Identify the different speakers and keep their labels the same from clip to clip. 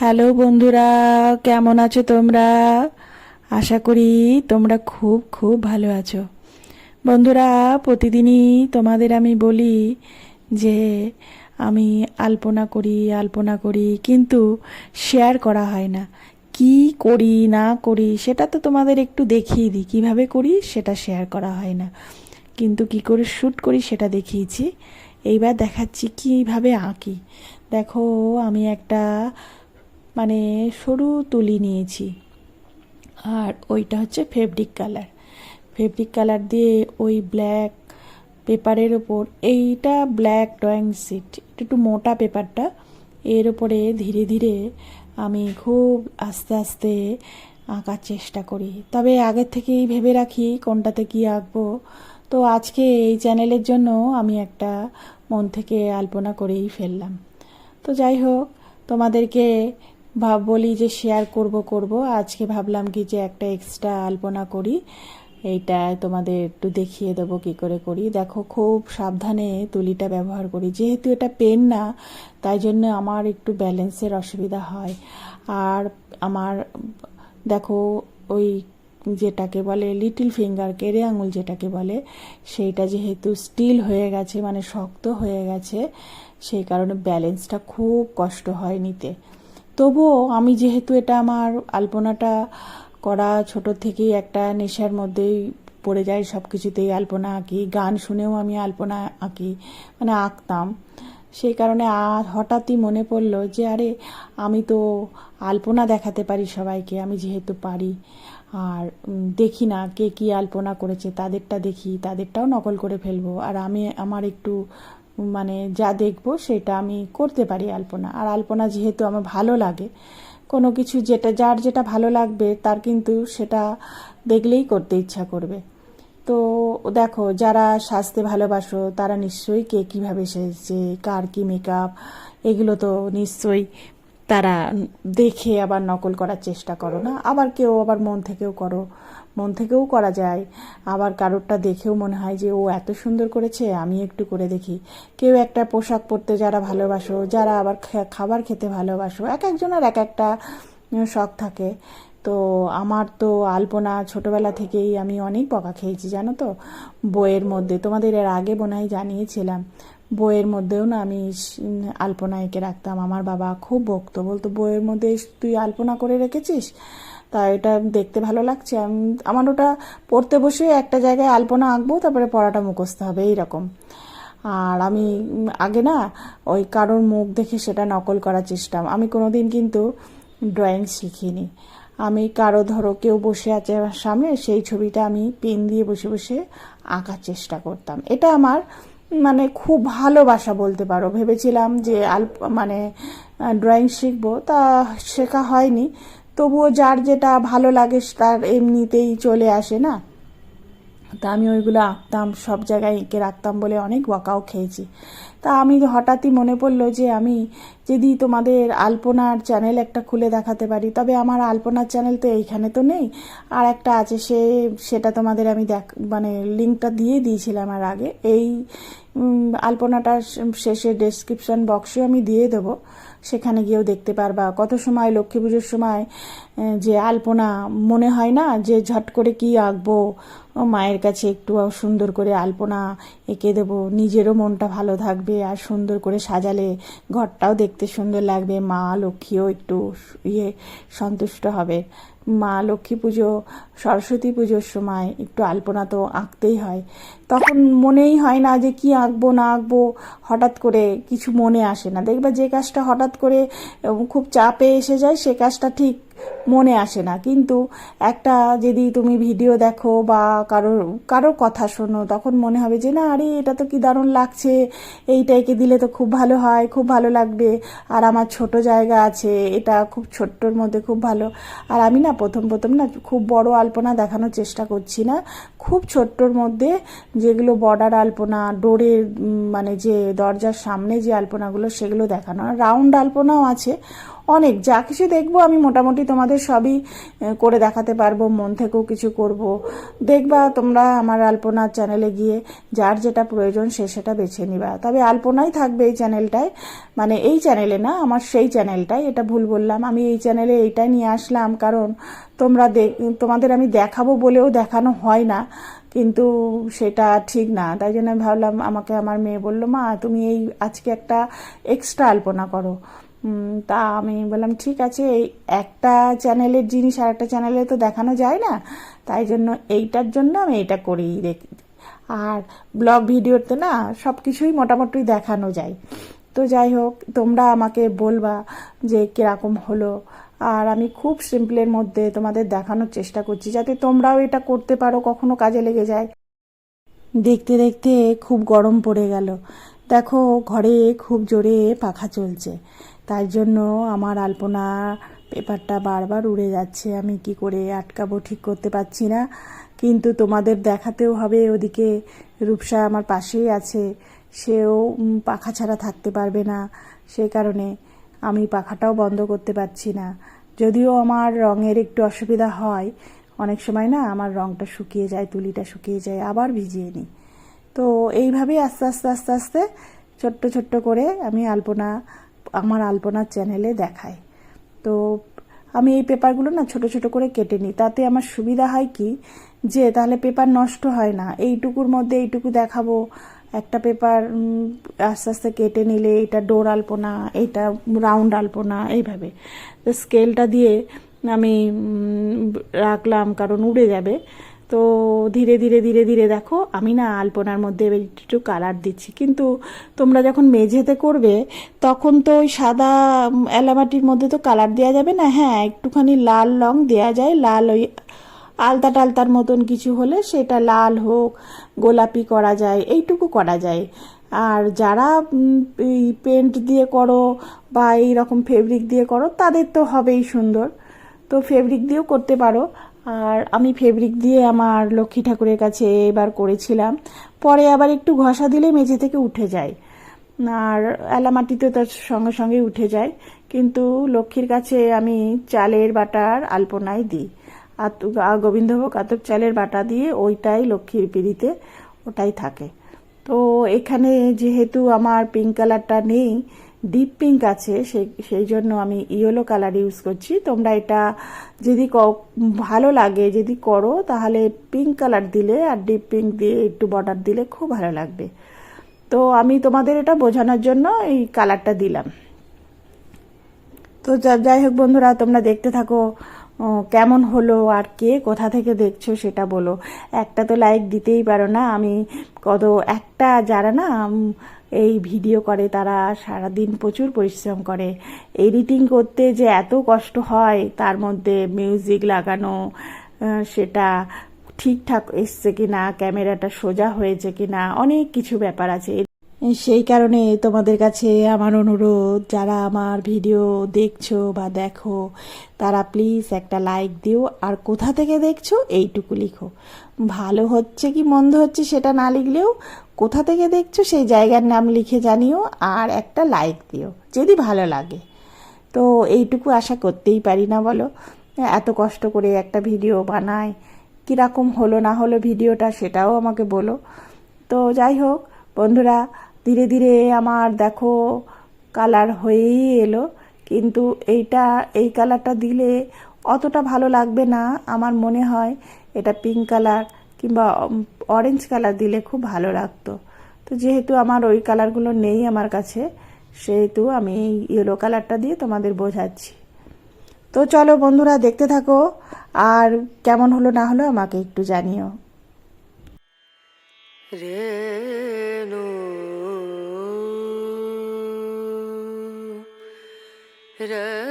Speaker 1: Hello বন্ধুরা, কেমন আছো তোমরা? আশা করি তোমরা খুব খুব ভালো আছো। বন্ধুরা, প্রতিদিনই তোমাদের আমি বলি যে, আমি আলপনা করি আলপনা করি, কিন্তু শেয়ার করা হয় না। কি করি, না করি, সেটা তো তোমাদের একটু দেখিয়ে দিই। কীভাবে করি, সেটা শেয়ার করা হয় না। কিন্তু কি করে শ্যুট করি, সেটা দেখিয়েছি। এইবার দেখাচ্ছি কীভাবে আঁকি। দেখো, আমি একটা মানে সরু তুলি নিয়েছি। আর ওইটা হচ্ছে ফেব্রিক কালার ফেব্রিক কালার দিয়ে ওই ব্ল্যাক পেপারের ওপর, এইটা ব্ল্যাক ড্রয়িং শিট একটু মোটা পেপারটা, এর ওপরে ধীরে ধীরে আমি খুব আস্তে আস্তে আঁকার চেষ্টা করি। তবে আগের থেকেই ভেবে রাখি কোনটাতে কী আঁকবো। তো আজকে এই চ্যানেলের জন্য আমি একটা মন থেকে আলপনা করেই ফেললাম। তো যাই হোক, তোমাদেরকে ভাব বলি যে শেয়ার করব করব। আজকে ভাবলাম কি যে একটা এক্সট্রা আলপনা করি। এইটা তোমাদের একটু দেখিয়ে দেবো কি করে করি। দেখো, খুব সাবধানে তুলিটা ব্যবহার করি। যেহেতু এটা পেন না, তাই জন্য আমার একটু ব্যালেন্সের অসুবিধা হয়। আর আমার, দেখো, ওই যেটাকে বলে লিটল ফিঙ্গার কেড়ে আঙুল যেটাকে বলে, সেইটা যেহেতু স্টিল হয়ে গেছে মানে শক্ত হয়ে গেছে, সেই কারণে ব্যালেন্সটা খুব কষ্ট হয় নিতে। তবুও আমি যেহেতু এটা আমার আলপনাটা করা ছোট থেকেই একটা নেশার মধ্যেই পড়ে যায় সব কিছুতেই আলপনা আঁকি। গান শুনেও আমি আলপনা আঁকি মানে আঁকতাম। সেই কারণে আর হঠাৎই মনে পড়ল যে, আরে, আমি তো আলপনা দেখাতে পারি সবাইকে, আমি যেহেতু পারি। আর দেখি না কে কী আলপনা করেছে, তাদেরটা দেখি, তাদেরটাও নকল করে ফেলব। আর আমি, আমার একটু মানে যা দেখব সেটা আমি করতে পারি আলপনা। আর আলপনা যেহেতু আমার ভালো লাগে, কোনো কিছু যেটা, যার যেটা ভালো লাগবে তার কিন্তু সেটা দেখলেই করতে ইচ্ছা করবে। তো দেখো, যারা সাজতে ভালোবাসো তারা নিশ্চয়ই কে কীভাবে সেজছে কার কী মেকআপ এগুলো তো নিশ্চয়ই তারা দেখে আবার নকল করার চেষ্টা করো না। আবার কেউ আবার মন থেকেও করো। মন থেকেও করা যায়। আবার কারোরটা দেখেও মনে হয় যে, ও এত সুন্দর করেছে, আমি একটু করে দেখি। কেউ একটা পোশাক পরতে যারা ভালোবাসো, যারা আবার খাবার খেতে ভালোবাসো, এক একজনের এক একটা শখ থাকে। তো আমার তো আলপনা ছোটবেলা থেকেই আমি অনেক বকা খেয়েছি, জানো তো? বইয়ের মধ্যে, তোমাদের এর আগে হয় জানিয়েছিলাম। বইয়ের মধ্যেও না আমি আলপনা এঁকে রাখতাম। আমার বাবা খুব বকতো বলতো, বইয়ের মধ্যে তুই আলপনা করে রেখেছিস? তা এটা দেখতে ভালো লাগছে। আমি- আমার ওটা পড়তে বসে একটা জায়গায় আলপনা আঁকবো, তারপরে পড়াটা মুখস্থ হবে, এইরকম। আর আমি আগে না ওই কারোর মুখ দেখে সেটা নকল করার চেষ্টা। আমি কোনোদিন কিন্তু ড্রয়িং শিখিনি। আমি কারও, ধরো, কেউ বসে আছে আমার সামনে, সেই ছবিটা আমি পেন দিয়ে বসে বসে আঁকার চেষ্টা করতাম। এটা আমার মানে খুব ভালোবাসা বলতে পারো। ভেবেছিলাম যে আলপ মানে ড্রয়িং শিখব। তা শেখা হয়নি। তবুও যার যেটা ভালো লাগে তার এমনিতেই চলে আসে না। তা আমি ওইগুলো আঁকতাম, সব জায়গায় এঁকে রাখতাম বলে অনেক বকাও খেয়েছি। তা আমি হঠাৎই মনে পড়ল যে আমি যদি তোমাদের আলপনার চ্যানেল একটা খুলে দেখাতে পারি তবে আমার আলপনার চ্যানেল তো এইখানে তো নেই। আর একটা আছে সে সেটা তোমাদের আমি দেখ মানে লিঙ্কটা দিয়ে দিয়েছিলাম আর আগে। এই উম, আলপনাটার শেষে ডেসক্রিপশন বক্সেও আমি দিয়ে দেবো। সেখানে গিয়েও দেখতে পারবা। কত সময় লক্ষ্মী পুজোর সময় যে আলপনা মনে হয় না যে ঝট করে কি আঁকবো? মায়ের কাছে একটু সুন্দর করে আলপনা এঁকে দেবো। নিজেরও মনটা ভালো থাকবে। আর সুন্দর করে সাজালে ঘরটাও দেখতে সুন্দর লাগবে। মা লক্ষ্মীও একটু ইয়ে সন্তুষ্ট হবে। মা লক্ষ্মী পুজো, সরস্বতী পুজোর সময় একটু আলপনা তো আঁকতেই হয়। তখন মনেই হয় না যে কি আঁকবো, না আঁকবো, হঠাৎ করে কিছু মনে আসে না। দেখবা যে কাজটা হঠাৎ করে খুব চাপে এসে যায়, সে কাজটা ঠিক মনে আসে না। কিন্তু একটা যদি তুমি ভিডিও দেখো বা কারোর কারোর কথা শোনো, তখন মনে হবে যে না, আরে এটা তো কি দারুণ লাগছে এইটা এঁকে দিলে তো খুব ভালো হয়, খুব ভালো লাগবে। আর আমার ছোট জায়গা আছে, এটা খুব ছোট্টর মধ্যে খুব ভালো। আর আমি না প্রথম প্রথম না, খুব বড় আলপনা দেখানোর চেষ্টা করছি না। খুব ছোট্টর মধ্যে যেগুলো বর্ডার আলপনা ডোরের মানে যে দরজার সামনে যে আলপনাগুলো, সেগুলো দেখানো। রাউন্ড আলপনাও আছে। অনেক, যা কিছু দেখব আমি মোটামুটি তোমাদের সবই করে দেখাতে পারব, মন থেকেও কিছু করব। দেখবা তোমরা আমার আলপনার চ্যানেলে গিয়ে যার যেটা প্রয়োজন সে সেটা বেছে নিবা। তবে আলপনাই থাকবে এই চ্যানেলটায় মানে এই চ্যানেলে না, আমার সেই চ্যানেলটাই এটা ভুল বললাম। আমি এই চ্যানেলে এইটাই নিয়ে আসলাম কারণ তোমরা তোমাদের আমি দেখাবো বলেও দেখানো হয় না, কিন্তু সেটা ঠিক না। তাই জন্য ভাবলাম, আমাকে আমার মেয়ে বলল, মা, তুমি এই আজকে একটা এক্সট্রা আলপনা করো। তা আমি বললাম, ঠিক আছে, এই একটা চ্যানেলের জিনিস আর একটা চ্যানেলে তো দেখানো যায় না। তাই জন্য এইটার জন্য আমি এটা করেই রেখে আর ব্লগ ভিডিওতে না সব কিছুই মোটামুটি দেখানো যায়। তো যাই হোক, তোমরা আমাকে বলবা যে কীরকম হলো। আর আমি খুব সিম্পলের মধ্যে তোমাদের দেখানোর চেষ্টা করছি, যাতে তোমরাও এটা করতে পারো, কখনো কাজে লেগে যায়। দেখতে দেখতে খুব গরম পড়ে গেল। দেখো, ঘরে খুব জোরে পাখা চলছে। তাই জন্য আমার আলপনা পেপারটা বারবার উড়ে যাচ্ছে। আমি কি করে আটকাবো ঠিক করতে পারছি না। কিন্তু তোমাদের দেখাতেও হবে, ওদিকে রূপসা আমার পাশেই আছে। সেও পাখা ছাড়া থাকতে পারবে না। সেই কারণে আমি পাখাটাও বন্ধ করতে পারছি না। যদিও আমার রঙের একটু অসুবিধা হয়। অনেক সময় না আমার রঙটা শুকিয়ে যায়, তুলিটা শুকিয়ে যায়, আবার ভিজিয়ে নিই। তো এইভাবেই আস্তে আস্তে আস্তে আস্তে, ছোট্ট ছোট্ট করে আমি আলপনা আমার আলপনার চ্যানেলে দেখায়। তো আমি এই পেপারগুলো না ছোট ছোট করে কেটে নিই। তাতে আমার সুবিধা হয় কি? যে তাহলে পেপার নষ্ট হয় না। এইটুকুর মধ্যে এইটুকু দেখাবো। একটা পেপার আস্তে আস্তে কেটে নিলে এটা ডোর আলপনা এইটা রাউন্ড আলপনা, এইভাবে। তো স্কেলটা দিয়ে আমি রাখলাম, কারণ উড়ে যাবে। তো ধীরে ধীরে ধীরে ধীরে দেখো আমি না আলপনার মধ্যে একটু কালার দিচ্ছি। কিন্তু তোমরা যখন মেঝেতে করবে, তখন তো ওই সাদা এলামাটির মধ্যে তো কালার দেওয়া যাবে না। হ্যাঁ একটুখানি লাল রং দেওয়া যায়। লাল ওই আলতা টালতার মতন কিছু হলে সেটা লাল হোক, গোলাপি করা যায়, এইটুকু করা যায়। আর যারা এই পেন্ট দিয়ে করো বা এই রকম ফেব্রিক দিয়ে করো, তাদের তো হবেই সুন্দর। তো ফেব্রিক দিয়েও করতে পারো। আর আমি ফেব্রিক দিয়ে আমার লক্ষ্মী ঠাকুরের কাছে এবার করেছিলাম। পরে আবার একটু ঘষা দিলে মেঝে থেকে উঠে যায়। আর এলামাটিতে তার সঙ্গে সঙ্গে উঠে যায়। কিন্তু লক্ষ্মীর কাছে আমি চালের বাটার আলপনায় দিই। আর গোবিন্দভোগ আতপ চালের বাটা দিয়ে ওইটাই লক্ষ্মীর পিড়িতে ওটাই থাকে। তো এখানে যেহেতু আমার পিঙ্ক কালারটা নেই ডিপ পিঙ্ক আছে, সেই সেই জন্য আমি ইয়েলো কালার ইউজ করছি। তোমরা এটা যদি ভালো লাগে যদি করো, তাহলে পিঙ্ক কালার দিলে আর ডিপ পিঙ্ক দিয়ে একটু বর্ডার দিলে খুব ভালো লাগবে। তো আমি তোমাদের এটা বোঝানোর জন্য এই কালারটা দিলাম। তো যাই হোক বন্ধুরা, তোমরা দেখতে থাকো। কেমন হলো আর কে কোথা থেকে দেখছ সেটা বলো। একটা তো লাইক দিতেই পারো না। আমি কত একটা যারা না এই ভিডিও করে তারা সারাদিন প্রচুর পরিশ্রম করে। এডিটিং করতে যে এত কষ্ট হয়, তার মধ্যে মিউজিক লাগানো সেটা ঠিকঠাক এসছে কিনা ক্যামেরাটা সোজা হয়েছে কিনা, অনেক কিছু ব্যাপার আছে। সেই কারণে তোমাদের কাছে আমার অনুরোধ, যারা আমার ভিডিও দেখছ বা দেখো, তারা প্লিজ একটা লাইক দিও। আর কোথা থেকে দেখছ, এইটুকু লিখো। ভালো হচ্ছে কি মন্দ হচ্ছে সেটা না লিখলেও কোথা থেকে দেখছ সেই জায়গার নাম লিখে জানিও আর একটা লাইক দিও, যদি ভালো লাগে। তো এইটুকু আশা করতেই পারি না বলো। এত কষ্ট করে একটা ভিডিও বানাই, কীরকম হলো না হলো ভিডিওটা সেটাও আমাকে বলো। তো যাই হোক, বন্ধুরা ধীরে ধীরে আমার দেখো কালার হয়েই এলো। কিন্তু এইটা, এই কালারটা দিলে অতটা ভালো লাগবে না। আমার মনে হয় এটা পিঙ্ক কালার কিংবা অরেঞ্জ কালার দিলে খুব ভালো লাগতো। তো যেহেতু আমার ওই কালারগুলো নেই আমার কাছে, সেহেতু আমি এই ইয়েলো কালারটা দিয়ে তোমাদের বোঝাচ্ছি। তো চলো বন্ধুরা, দেখতে থাকো। আর কেমন হলো না হলো আমাকে একটু জানিও।
Speaker 2: রেণু ra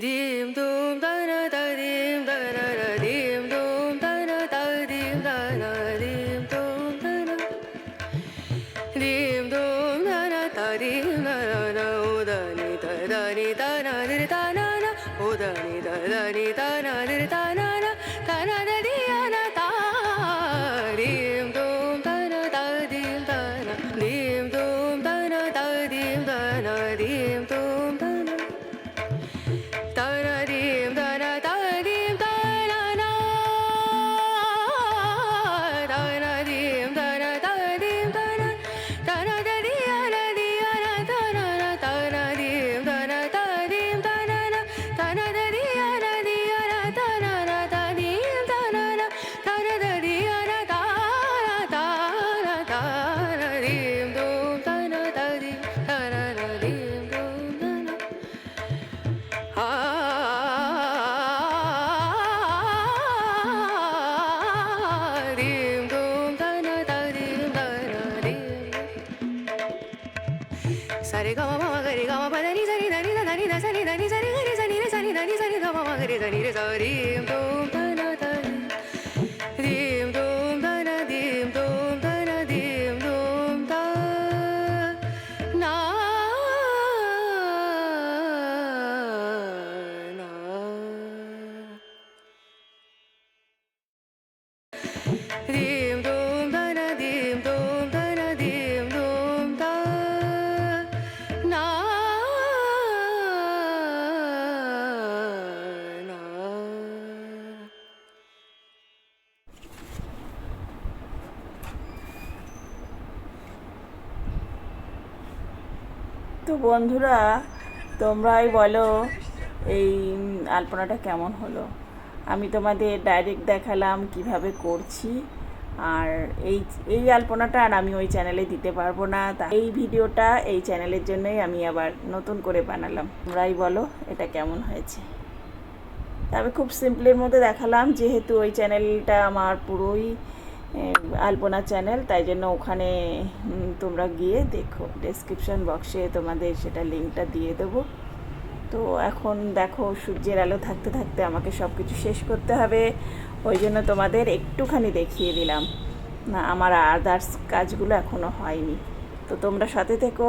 Speaker 2: dim dum సరి గమ మమ గరి గమ పద ని సరి దని దని సరి దని సరి గరి సని రే సని దని సరి గమ మమ గరి సని రే సరి దో
Speaker 1: তো বন্ধুরা, তোমরাই বলো এই আলপনাটা কেমন হলো? আমি তোমাদের ডাইরেক্ট দেখালাম কীভাবে করছি, আর এই এই আলপনাটা আর আমি ওই চ্যানেলে দিতে পারব না। তা এই ভিডিওটা এই চ্যানেলের জন্যই আমি আবার নতুন করে বানালাম। তোমরাই বলো এটা কেমন হয়েছে? তবে খুব সিম্পলের মধ্যে দেখালাম, যেহেতু ওই চ্যানেলটা আমার পুরোই আলপনা চ্যানেল, তাই জন্য ওখানে তোমরা গিয়ে দেখো। ডেসক্রিপশন বক্সে তোমাদের সেটা লিঙ্কটা দিয়ে দেবো। তো এখন দেখো, সূর্যের আলো থাকতে থাকতে আমাকে সব কিছু শেষ করতে হবে। ওই জন্য তোমাদের একটুখানি দেখিয়ে দিলাম। না, আমার আদার্স কাজগুলো এখনও হয়নি। তো তোমরা সাথে থেকো।